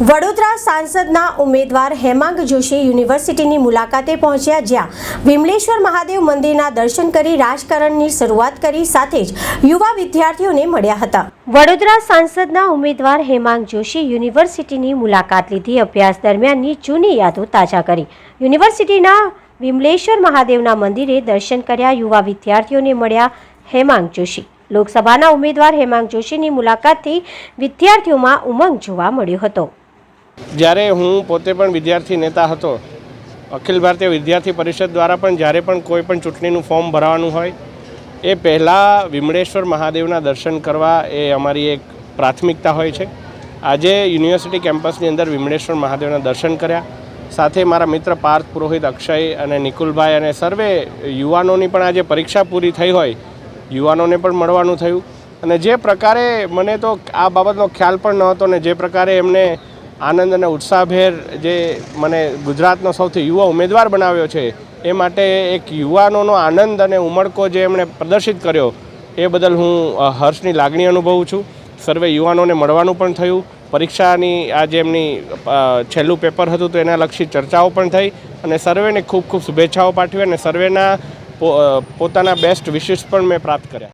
વડોદરા સાંસદના ઉમેદવાર હેમાંગ જોશી યુનિવર્સિટીની મુલાકાતે પહોંચ્યા જ્યાં વિમલેશ્વર મહાદેવ મંદિરના દર્શન કરી રાજકારણની શરૂઆત કરી સાથે જ યુવા વિદ્યાર્થીઓને મળ્યા હતા. વડોદરા સાંસદના ઉમેદવાર હેમાંગ જોશી યુનિવર્સિટીની મુલાકાત લીધી. અભ્યાસ દરમિયાનની જૂની યાદો તાજા કરી. યુનિવર્સિટીના વિમલેશ્વર મહાદેવના મંદિરે દર્શન કર્યા યુવા વિદ્યાર્થીઓને મળ્યા હેમાંગ જોશી. લોકસભાના ઉમેદવાર હેમાંગ જોશીની મુલાકાતથી વિદ્યાર્થીઓમાં ઉમંગ જોવા મળ્યો હતો. જ્યારે હું પોતે પણ વિદ્યાર્થી નેતા હતો, અખિલ ભારતીય વિદ્યાર્થી પરિષદ દ્વારા પણ જ્યારે પણ કોઈ પણ ચૂંટણીનું ફોર્મ ભરવાનું હોય, એ પહેલાં વિમળેશ્વર મહાદેવના દર્શન કરવા એ અમારી એક પ્રાથમિકતા હોય છે. આજે યુનિવર્સિટી કેમ્પસની અંદર વિમળેશ્વર મહાદેવના દર્શન કર્યા. સાથે મારા મિત્ર પાર્થ પુરોહિત અક્ષય અને નિકુલભાઈ અને સર્વે યુવાનોની પણ આજે પરીક્ષા પૂરી થઈ હોય, યુવાનોને પણ મળવાનું થયું. અને જે પ્રકારે મને તો આ બાબતનો ખ્યાલ પણ નહોતો ને જે પ્રકારે એમને આનંદ અને ઉત્સાહભેર જે મને ગુજરાતનો સૌથી યુવા ઉમેદવાર બનાવ્યો છે, એ માટે એક યુવાનોનો આનંદ અને ઉમળકો જે એમણે પ્રદર્શિત કર્યો, એ બદલ હું હર્ષની લાગણી અનુભવું છું. સર્વે યુવાનોને મળવાનું પણ થયું. પરીક્ષાની આ જે એમની છેલ્લું પેપર હતું તો એના લક્ષી ચર્ચાઓ પણ થઈ અને સર્વેને ખૂબ ખૂબ શુભેચ્છાઓ પાઠવી અને સર્વેના પોતાના બેસ્ટ વિશેષ પણ મેં પ્રાપ્ત કર્યા.